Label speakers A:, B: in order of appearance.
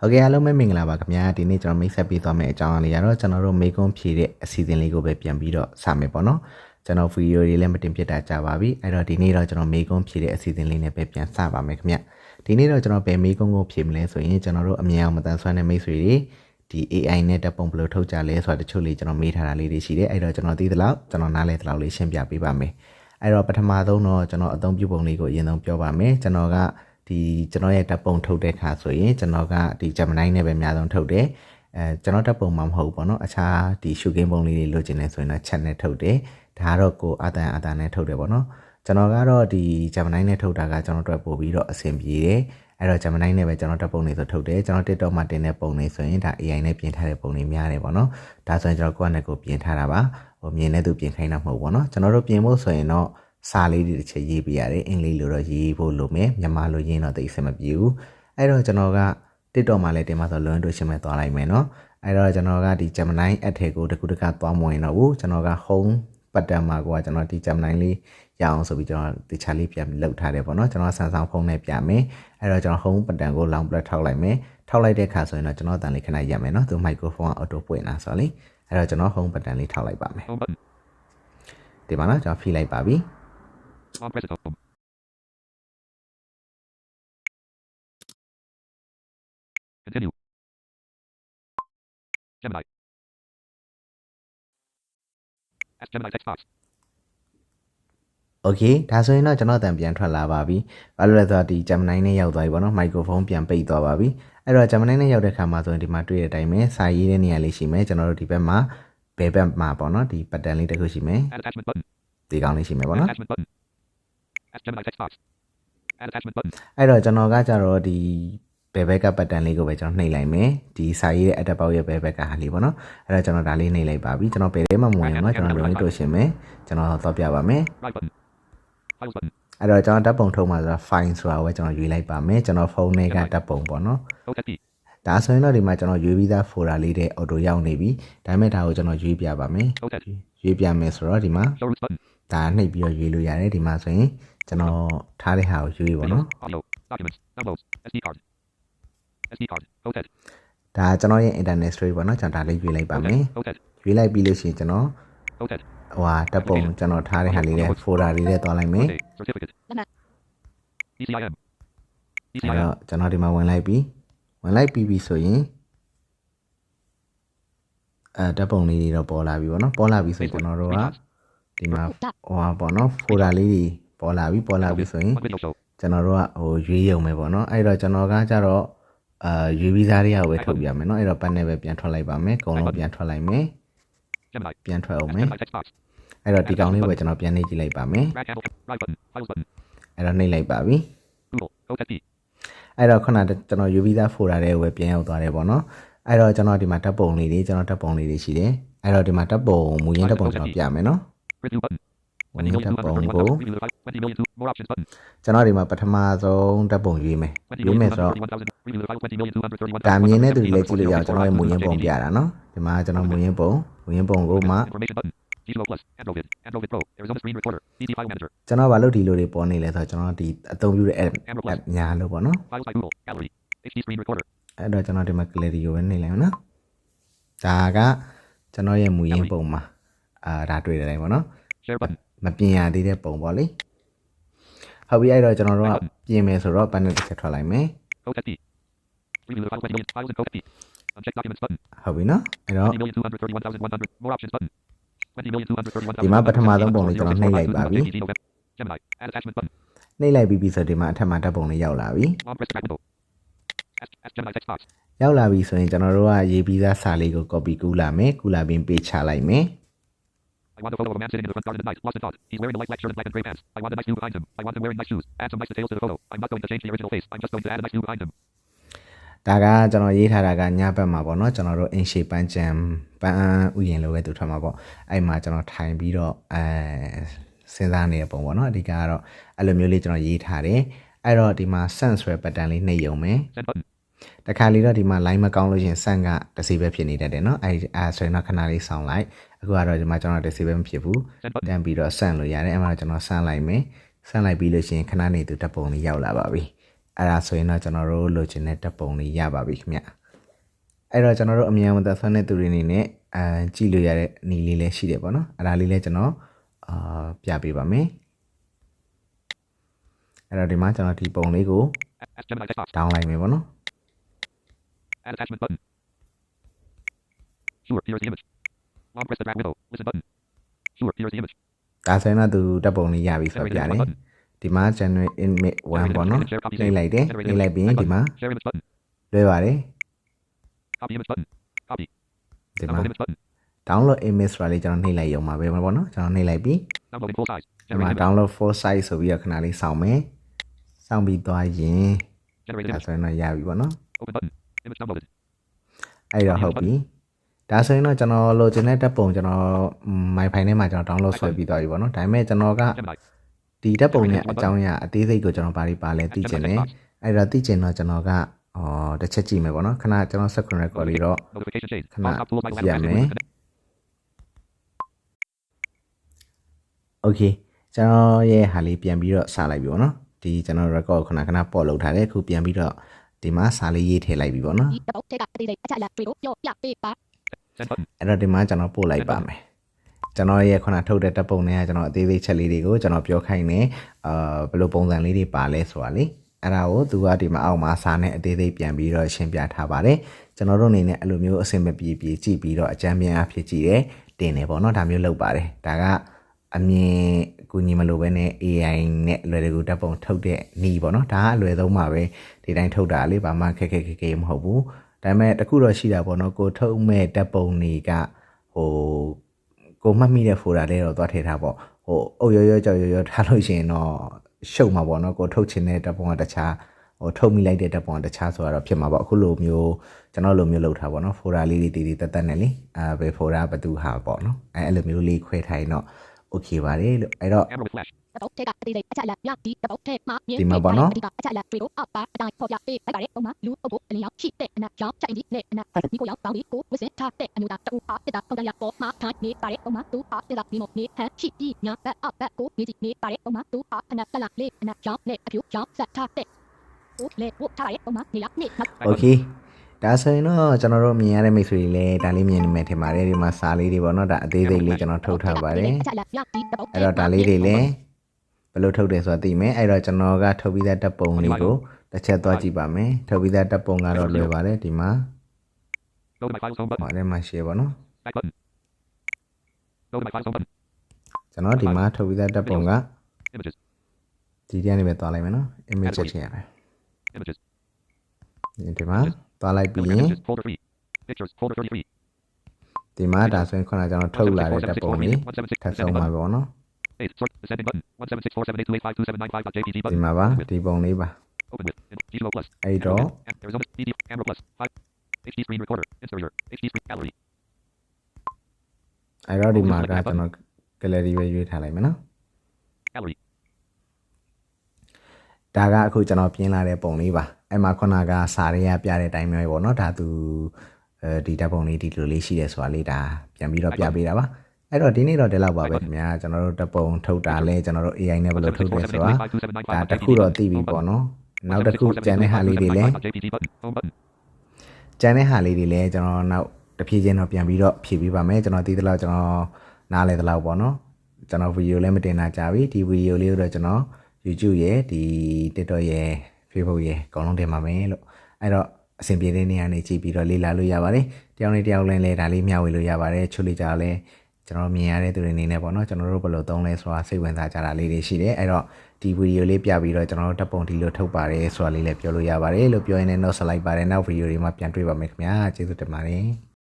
A: ဟုတ်ကဲ့အားလုံးပဲမင်္ဂလာပါခင်ဗျာဒီနေ့ကျွန်တော်မိတ်ဆက်ပေးသွားမယ့်အကြောင်းအရာလေးကတော့ကျွန်တော်တို့မေကွန်ဖြည့်တဲ့အစီအစဉ်လေးကိုပဲပြန်ပြီးတော့စမယ်ပေါ့နော်ကျွန်တော်ဗီဒီယိုတွေလည်းမတင်ပြတာကြာပါပြီအဲ့တော့ဒီနေ့တော့ကျွန်တော်မေကွန်ဖြည့်တဲ့အစီအစဉ်လေးနဲ့ပဲပြန်စပါမယ်ခင်ဗျဒီနေ့တော့ကျွန်တော်ဘယ်မေကွန်ကိုဖြည့်မလဲဆိုရင်ကျွန်တော်တို့အမြင်အောင်မတန်ဆွမ်းတဲ့မိတ်ဆွေတွေဒီ AI နဲ့တပ်ပုံဘယ်လိုထုတ်ကြလဲဆိုတာတချို့လေးကျွန်တော်မေးထားတာလေးတွေရှိတယ်အဲ့တော့ကျွန်တော်သိသလောက်ကျွန်တော်နားလဲသလောက်လေးရှင်းပြပေးပါမယ်အဲ့တော့ပထမဆုံးတော့ကျွန်တော်အသုံးပြုပုံလေးကိုအရင်ဆုံးပြောပါမယ်ကျွန်တော်က ဒီကျွန်တော်ရဲ့တပ်ပုံထုတ်တဲ့ခါဆိုရင်ကျွန်တော်ကဒီ Gemini နဲ့ပဲအများဆုံးထုတ်တယ်အဲကျွန်တော်တပ်ပုံမှာမဟုတ်ဘူးပေါ့နော်အခြားဒီ shooting ပုံလေးတွေလိုချင်နေဆိုရင်တော့ chat နဲ့ထုတ်တယ်ဒါကတော့ကိုအတန်အတန်နဲ့ထုတ်တယ်ပေါ့နော်ကျွန်တော်ကတော့ဒီ Gemini နဲ့ထုတ်တာကကျွန်တော်တို့ပို့ပြီးတော့အဆင်ပြေတယ်အဲ့တော့ Gemini နဲ့ပဲကျွန်တော်တပ်ပုံတွေဆိုထုတ်တယ်ကျွန်တော် TikTok မှာတင်တဲ့ပုံတွေဆိုရင်ဒါ AI နဲ့ပြင်ထားတဲ့ပုံတွေများတယ်ပေါ့နော်ဒါဆိုရင်ကျွန်တော်ကိုယ့်နဲ့ကိုယ်ပြင်ထားတာပါဟိုမြင်တဲ့သူပြင်ခိုင်းတာမဟုတ်ဘူးပေါ့နော်ကျွန်တော်တို့ပြင်ဖို့ဆိုရင်တော့ စာလေးတွေတစ်ချက်ရေးပြရတယ်အင်္ဂလိပ်လိုတော့ရေးဖို့လိုမယ်မြန်မာလိုရင်းတော့သိစမပြေဘူးအဲ့တော့ကျွန်တော်က TikTok မှာလည်းတင်မှာဆိုလွန်တို့ရှင်းမဲ့သွားလိုက်မယ်နော်အဲ့တော့ကျွန်တော်ကဒီ Gemini app ထဲကိုတခုတကသွားမဝင်တော့ဘူးကျွန်တော်က home button မှာကိုကကျွန်တော်ဒီ Gemini လေးရအောင်ဆိုပြီးကျွန်တော်တခြားလေးပြန်လှုပ်ထားတယ်ပေါ့နော်ကျွန်တော် Samsung ဖုန်းနဲ့ပြမယ်အဲ့တော့ကျွန်တော် home button ကို long plug ထောက်လိုက်မယ်ထောက်လိုက်တဲ့အခါဆိုရင်တော့ကျွန်တော်တန်လေးခဏရမယ်နော်သူ microphone က auto ပွင့်လာဆိုတော့လေအဲ့တော့ကျွန်တော် home button လေးထောက်လိုက်ပါမယ်
B: Home button.
A: ဒီမှာနော်ကျွန်တော်ဖိလိုက်ပါပြီ
B: On press it home. Continue. Gemini. Ask Gemini text box.
A: Okay ဒါဆိုရင်တော့ကျွန်တော်တန်ပြန်ထွက်လာပါပြီ။ဘာလို့လဲဆိုတော့ဒီ Gemini နဲ့ရောက်သွားပြီပေါ့နော်။ microphone ပြန်ပိတ်သွားပါပြီ။အဲ့တော့ Gemini နဲ့ရောက်တဲ့ခါမှာဆိုရင်ဒီမှာတွေ့တဲ့အတိုင်းပဲစာရေးတဲ့နေရာလေးရှိမယ်။ကျွန်တော်တို့ဒီဘက်မှာဘယ်ဘက်မှာပေါ့နော်ဒီ button လေးတစ်ခုရှိမယ်
B: Add attachment button.
A: ။ဒီကောင်လေးရှိမယ်ပေါ့
B: Add
A: နော် အဲ့တော့ကျွန်တော်ကကြတော့ဒီဘယ်ဘက်က button လေးကိုပဲကျွန်တော်နှိပ်လိုက်မယ်။ဒီစာရေးတဲ့ add ပေါက်ရဲ့ဘယ်ဘက်ကဟာလေးပေါ့နော်။အဲ့တော့ကျွန်တော်ဒါလေးနှိပ်လိုက်ပါပြီ။ကျွန်တော်ဘယ်ထဲမှာမဝင်ဘူးเนาะကျွန်တော် link တို့ရှင်မယ်။ကျွန်တော်တော့ပြပါမယ်။
B: Right button. Files button.
A: အဲ့တော့ကျွန်တော်ဓာတ်ပုံထုတ်မှာဆိုတာ file ဆိုတာကိုပဲကျွန်တော်ရွေးလိုက်ပါမယ်ကျွန်တော်ဖုန်းထဲကဓာတ်ပုံပေါ့နော်
B: OTP.
A: ဒါဆိုရင်တော့ဒီမှာကျွန်တော်ရွေးပြီးသား folder လေးတဲ့ auto ရောက်နေပြီဒါပေမဲ့ဒါကိုကျွန်တော်ရွေးပြပါမယ်
B: OTP.
A: ရွေးပြမယ်ဆိုတော့ဒီမှာ
B: Show routes button.
A: ဒါနှိပ်ပြီးတော့ရွေးလို့ရတယ်ဒီမှာဆိုရင် ကျွန်တော်ထားတဲ့ဟာကိုရွေးပါ
B: Video.
A: နော်
B: Audio. Documents. Downloads. SD card. SD card. OTP.
A: ဒါကျွန်တော်ရဲ့ internet storage ပေါ့နော်ကျွန်တော်ဒါလေးရွေးလိုက်ပါမယ်
B: OTP.
A: ရွေးလိုက်ပြီးလို့ရှိရင်ကျွန်တော်
B: OTP.
A: ဟိုဟာဓာတ်ပုံကျွန်တော်ထားတဲ့ဟာလေးနဲ့ folder လေးနဲ့တွားလိုက်မယ်
B: Okay. Certificate. ECIM.
A: အဲ့
B: ECIM.
A: တော့ကျွန်တော်ဒီမှာဝင်လိုက်ပြီဝင်လိုက်ပြီးပြီဆိုရင်အဲဓာတ်ပုံလေးတွေတော့ပေါ်လာပြီပေါ့နော်ပေါ်လာပြီဆိုရင်ကျွန်တော်တို့ကဒီမှာဟိုဟာပေါ့နော် folder လေးတွေ ပေါ်လာပြီပေါ်လာပြီဆိုရင်
B: One video show.
A: ကျွန်တော်တို့ကဟိုရွေးရုံပဲပေါ့နော်အဲ့တော့ကျွန်တော်ကကြတော့အာရွေးပြီးသားတွေကပဲထုတ်ပြမယ်နော်အဲ့တော့ပတ်နဲ့ပဲပြန်ထွက်လိုက်ပါမယ်အကုန်လုံးပြန်ထွက်လိုက်မယ်
B: Gemini.
A: ပြန်ထွက်အောင်
B: Ask
A: မယ်
B: Gemini text box.
A: အဲ့တော့ဒီကောင်လေးပဲကျွန်တော်ပြန်နှိပ်ကြည့်လိုက်ပါမယ်
B: Right handle. Right button. Files button.
A: အဲ့တော့နှိပ်လိုက်ပါပြီ
B: Google. OTP.
A: အဲ့တော့ခုနကကျွန်တော်ယူပြီးသား folder တွေကိုပဲပြန်ရောက်သွားတယ်ပေါ့နော်အဲ့တော့ကျွန်တော်ဒီမှာဓာတ်ပုံလေးတွေကျွန်တော်ဓာတ်ပုံလေးတွေရှိတယ်အဲ့တော့ဒီမှာဓာတ်ပုံမူရင်းဓာတ်ပုံကျွန်တော်ပြမယ်နော်
B: Review button.
A: မူရင်းဓာတ်ပုံကို
B: 20 million two more options button.
A: ကျွန်တော်ဒီမှာပထမဆုံးဓာတ်ပုံရွေးမယ်
B: 20
A: ရွေးမယ်
B: million
A: ဆိုတော့
B: 231,000. Review the file 20 million 231,000.
A: ဒါမြင်တဲ့သူတွေလည်းကြည့်လို့ရအောင်ကျွန်တော်ရဲ့မူရင်းပုံပြတာနော်ဒီမှာကျွန်တော်မူရင်းပုံမူရင်းပုံကိုမှ
B: Information button. Gizmo Plus. Android. Android Pro. Arizona Screen Recorder. DC File Manager.
A: ကျွန်တော်ဘာလို့ဒီလိုတွေပေါ်နေလဲဆိုတော့ကျွန်တော်ဒီအသုံးပြုတဲ့ app app ညာလို့ပေါ့နော်
B: Files by Google. Gallery. HD Screen Recorder.
A: အဲ့တော့ကျွန်တော်ဒီမှာ clarity ကိုပဲနှိပ်လိုက်အောင်နော်ဒါကကျွန်တော်ရဲ့မူရင်းပုံမှာအာဒါတွေ့တယ်တိုင်းပေါ့နော်
B: Share button.
A: မပြင်ရသေးတဲ့ပုံပေါ့လေဟုတ်ပြီအဲ့တော့ကျွန်တော်တို့ကပြင်မယ်ဆိုတော့ panel တစ်ချက်ထွက်လိုက်မယ်
B: OTP. Review the file 20 million files in OTP. Uncheck documents button.
A: ဟုတ်ပြီနော်အဲ့တော့
B: 20 million 231,100. More options button. 20 million 231,100.
A: ဒီမှာပထမဆုံးပုံလေးကျွန်တော်နှိပ်လိုက်ပါပြီ
B: Gemini. Add attachment button.
A: နှိပ်လိုက်ပြီးပြီဆိုတော့ဒီမှာအထက်မှာဓာတ်ပုံလေးရောက်လာပြီ
B: Long press drag window. Ask, ask Gemini text box.
A: ရောက်လာပြီဆိုရင်ကျွန်တော်တို့ကရေးပြီးသားစာလေးကို copy ကူးလာမယ်ကူးလာပြီးပေးချလိုက်မယ်
B: I want a photo of a man sitting in the front garden at night, lost in thought. He's wearing a light black shirt and black and gray pants. I want a nice view behind him. I want him wearing nice shoes. Add some nice details to the photo. I'm not going to change the original face. I'm just going to add a nice view behind him.
A: ဒါကကျွန်တော်ရေးထားတာကညဘက်မှာပေါ့နော်ကျွန်တော်တို့အင်ရှေပန်းချံပန်းဥယျာဉ်လိုပဲသူထွက်မှာပေါ့အဲ့မှာကျွန်တော်ထိုင်ပြီးတော့အဲစဉ်းစားနေတဲ့ပုံပေါ့နော်အဓိကကတော့အဲ့လိုမျိုးလေးကျွန်တော်ရေးထားတယ်အဲ့တော့ဒီမှာ sense ဆိုတဲ့ pattern လေးနှိပ်ရုံပဲ
B: Send button.
A: တခါလေတော့ဒီမှာ line မကောင်းလို့ရှရင် send ကတစ်စီပဲဖြစ်နေတတ်တယ်နော်အဲ့အဲဆိုရင်တော့ခဏလေးဆောင်းလိုက် အခုကတော့ဒီမှာကျွန်တော်တစ်စီပဲမဖြစ်ဘူး
B: Send button.
A: တန်ပြီးတော့ send လို့ရတယ်အဲ့မှာကျွန်တော် send လိုက်မယ် send လိုက်ပြီးလို့ရှရင်ခဏနေသူတပ်ပုံလေးရောက်လာပါပြီအဲ့ဒါဆိုရင်တော့ကျွန်တော်တို့လိုချင်တဲ့တပ်ပုံလေးရပါပြီခင်ဗျအဲ့တော့ကျွန်တော်တို့အမြန်ဝန်သက်ဆွမ်းတဲ့သူတွေအနေနဲ့အာကြည့်လို့ရတဲ့နီလေးလည်းရှိတယ်ပေါ့နော်အဲ့ဒါလေးလည်းကျွန်တော်အာပြပေးပါမယ်အဲ့တော့ဒီမှာကျွန်တော်ဒီပုံလေးကို
B: Ask Gemini text box.
A: တောင်းလိုက်မယ်ပေါ့နော်
B: Add attachment button. Sure, here's the image. Long press the drag window. Listen button. Sure, here's the image.
A: ဒါဆိုရင်တော့သူတပ်ပုံလေးရပြီဆို
B: Generate
A: ပြ
B: image
A: တယ်
B: button.
A: ဒီမှာ generate image 1ပေါ့နော်နှိပ်လိုက်တယ်နှိပ်လိုက်ပြီးရင်ဒီမှာ
B: Share image button.
A: လွှဲပါတယ်
B: Copy image button. Copy.
A: ဒီမှာ
B: Download image button.
A: download image ဆိုတာလေးကျွန်တော်နှိပ်လိုက်ရုံပါပဲပေါ့နော်ကျွန်တော်နှိပ်လိုက်ပြီး
B: Download in full size.
A: ဒီမှာ
B: Generate image.
A: download for size ဆိုပြီးတော့ခဏလေးစောင့်မယ်စောင့်ပြီးသွားရင်
B: Generate
A: ဒါ
B: image.
A: ဆိုရင်တော့ရပြီပေါ့နော်
B: Open button. Image downloaded.
A: အဲ့တော့ဟုတ်ပြီ ဒါဆိုရင်တော့ကျွန်တော်လိုချင်တဲ့တပ်ပုံကျွန်တော် my file ထဲမှာကျွန်တော် download ဆွဲပြီးသွားပြီပေါ့နော်ဒါပေမဲ့ကျွန်တော်က
B: Gemini.
A: ဒီတပ်ပုံရဲ့အကြောင်းအရာအသေးစိတ်ကိုကျွန်တော်ဘာတွေပါလဲသိချင်တယ်အဲ့တော့သိချင်တော့ကျွန်တော်ကအော်တစ်ချက်ကြည့်မယ်ပေါ့နော်ခဏကျွန်တော် screen record လေးတော့
B: Notification shade.
A: Come
B: All
A: on.
B: top tools by
A: Yeah,
B: Lamp.
A: man. okay ကျွန်တော်ရဲ့ဟာလေးပြန်ပြီးတော့စလိုက်ပြီပေါ့နော်ဒီကျွန်တော် record ကိုခဏခဏပေါ့လုပ်ထားတယ်အခုပြန်ပြီးတော့ဒီမှာစာလေးရေးထည့်လိုက်ပြီပေါ့နော်
C: ဒီတော့တေကတေးလေး အချက်လက်တွေ့ကိုပြောပြပေးပါ
B: Send button.
A: အဲ့တော့ဒီမှာကျွန်တော်ပို့လိုက်ပါမယ်ကျွန်တော်ရဲ့ခုနထုတ်တဲ့တပ်ပုံတွေကကျွန်တော်အသေးသေးချက်လေးတွေကိုကျွန်တော်ပြောခိုင်းနေအာဘယ်လိုပုံစံလေးတွေပါလဲဆိုတာလေအဲ့ဒါကိုသူကဒီမှာအောက်မှာစာနဲ့အသေးသေးပြန်ပြီးတော့ရှင်းပြထားပါတယ်ကျွန်တော်တို့အနေနဲ့အဲ့လိုမျိုးအဆင်မပြေပြေကြည့်ပြီးတော့အကြမ်းပြန်အဖြစ်ကြည့်တယ်တင်တယ်ပေါ့နော်ဒါမျိုးလုပ်ပါတယ်ဒါကအမြင်ကူညီမလို့ပဲနဲ့ AI နဲ့အလွယ်တကူတပ်ပုံထုတ်တဲ့နီးပေါ့နော်ဒါကအလွယ်ဆုံးပါပဲဒီတိုင်းထုတ်တာလေဘာမှခက်ခက်ခက်ခဲမဟုတ်ဘူး ဒါပေမဲ့တခုတော့ရှိတာပေါ့နော်ကိုထုတ်မဲ့တပ်ပုံတွေကဟိုကိုမှတ်မိတဲ့ဖိုတာလေးတော့သွားထည့်ထားပေါ့ဟိုအုတ်ရောရောကြောက်ရောရောထားလို့ရှိရင်တော့ရှုပ်မှာပေါ့နော်ကိုထုတ်ချင်တဲ့တပ်ပုံကတခြားဟိုထုတ်မိလိုက်တဲ့တပ်ပုံကတခြားဆိုတော့ဖြစ်မှာပေါ့အခုလိုမျိုးကျွန်တော်လိုမျိုးလုပ်ထားပေါ့နော်ဖိုတာလေးတွေတည်တည်တတ်တတ်နဲ့လေအဲဘယ်ဖိုတာဘသူဟာပေါ့နော်အဲအဲ့လိုမျိုးလေးခွဲထားရင်တော့ okay ပါတယ်လို့အဲ့တော့
B: တော့ထဲက
C: အသေးစိတ်အချက်အလက်ရဒီတော့ထဲမှာမြင်
A: ဒီမှာပါနော်
C: အဓိကအချက်အလက်တွေကိုအပါအတိုင်းပေါ်ပြပေးလိုက်ပါတယ်။ဥမာလူအဖို့အလင်းရောက်ရှိတဲ့အနက်ရောက်ချိန်ဒီနဲ့အနက်ဒီကိုရောက်ပေါင်းဒီကိုဝစ်စင်ထားတဲ့အမျိုးသားတူအားတက်တာပုံတရားပေါ်မှာထိုင်နေပါတယ်။ဥမာသူအားတက်တာဒီမိုနေဟန်ရှိပြီးညာဘက်အဘက်ကိုနေကြည့်နေပါတယ်။ဥမာသူအားအနက်တက်လာလေးအနက်ရောက်နဲ့အပြူရောက်ဆက်ထားတဲ့ကိုလေဟုတ်ထားရဲ့ဥမာနေရနေ။
A: Okay ဒါဆိုရင်တော့ကျွန်တော်တို့မြင်ရတဲ့မိတ်ဆွေတွေလည်းဒါလေးမြင်နေမယ်ထင်ပါတယ်ဒီမှာစာလေးတွေပေါ့နော်ဒါအသေးသေးလေးကျွန်တော်ထုတ်ထားပါတယ်အဲ့တော့ဒါလေးတွေလည်း ဘယ်လိုထုတ်တယ်ဆိုတာသိမယ်အဲ့တော့ကျွန်တော်ကထုတ်ပြီးသားတပ်ပုံလေးကိုတစ်ချက်သွားကြည့်ပါမယ်ထုတ်ပြီးသားတပ်ပုံကတော့လွယ်ပါတယ်ဒီမှာ
B: Go to my files home
A: ဟော
B: button.
A: အဲ့မှာ share ပေါ့နော်
B: Back button. Go to my files home button.
A: ကျွန်တော်ဒီမှာထုတ်ပြီးသားတပ်ပုံက
B: Images.
A: ဒီတန်းနေပဲသွားလိုက်မယ်နော် image ချက်ချင်းရမယ်
B: Images.
A: ဒီမှာသွားလိုက်ပြီး
B: Filter
A: ရင်
B: images. Folder 3. Pictures. Folder 33.
A: ဒီမှာဒါဆိုရင်ခုနကကျွန်တော်ထုတ်လာတဲ့တပ်ပုံလေးထပ်ဆုံးပါပဲပေါ့နော်
B: Eight. Sort. Descending button. One seven six four seven eight two eight five two seven nine five dot JPG
A: ဒီ
B: button.
A: မှာပါဒီပုံလေးပါ
B: Open with. In- G2O plus.
A: အဲ့တော့
B: Am- Arizona. DD. Camera plus. Five. HD screen recorder. Interior. HD screen gallery.
A: အဲ့တော့ဒီမှာကကျွန်တော် gallery ပဲရွေးထားလိုက်မယ်နော်
B: Gallery.
A: ဒါကအခုကျွန်တော်ပြင်လာတဲ့ပုံလေးပါအဲ့မှာခုနကစာရေးရပြတဲ့အတိုင်းမျိုးပဲပေါ့နော်ဒါသူအဲဒီတပ်ပုံလေးဒီလိုလေးရှိတယ်ဆိုတာလေးဒါပြန်ပြီးတော့ပြပေးတာပါ အဲ့တော့ဒီနေ့တော့ဒီလောက်ပါပဲခင်ဗျာကျွန်တော်တို့တပ်ပုံထုတ်တာလဲကျွန်တော်တို့ AI နဲ့ဘယ်လိုထုတ်တယ်ဆိုတာဒါတစ်ခုတော့သိပြီပေါ့နော်နောက်တစ်ခုကျန်တဲ့ဟာလေးတွေလည်း
B: JPG button. Home button.
A: ကျန်တဲ့ဟာလေးတွေလည်းကျွန်တော်နောက်တစ်ဖြည်းချင်းတော့ပြန်ပြီးတော့ဖြည့်ပေးပါမယ်ကျွန်တော်သိသလောက်ကျွန်တော်နားလဲသလောက်ပေါ့နော်ကျွန်တော်ဗီဒီယိုလည်းမတင်တာကြာပြီဒီဗီဒီယိုလေးကိုတော့ကျွန်တော် YouTube ရဲ့ဒီ TikTok ရဲ့ Facebook ရဲ့အကုန်လုံးတင်ပါမယ်လို့အဲ့တော့အဆင်ပြေတဲ့နေရာနေကြည့်ပြီးတော့လေ့လာလို့ရပါတယ်တယောက်နဲ့တယောက်လည်းလည်းဒါလေးမျှဝေလို့ရပါတယ်ချွတ်လေးကြလည်း ကျွန်တော်မြင်ရတဲ့သူတွေအနေနဲ့ပေါ့နော်ကျွန်တော်တို့ဘယ်လိုသုံးလဲဆိုတာစိတ်ဝင်စားကြတာလေးတွေရှိတယ်အဲ့တော့ဒီဗီဒီယိုလေးပြပြီးတော့ကျွန်တော်တို့တပ်ပုံဒီလိုထုတ်ပါတယ်ဆိုတာလေးလည်းပြောလို့ရပါတယ်လို့ပြောရင်းနဲ့ note ဆက်လိုက်ပါတယ်နောက်ဗီဒီယိုတွေမှာပြန်တွေ့ပါမယ်ခင်ဗျာကျေးဇူးတင်ပါတယ်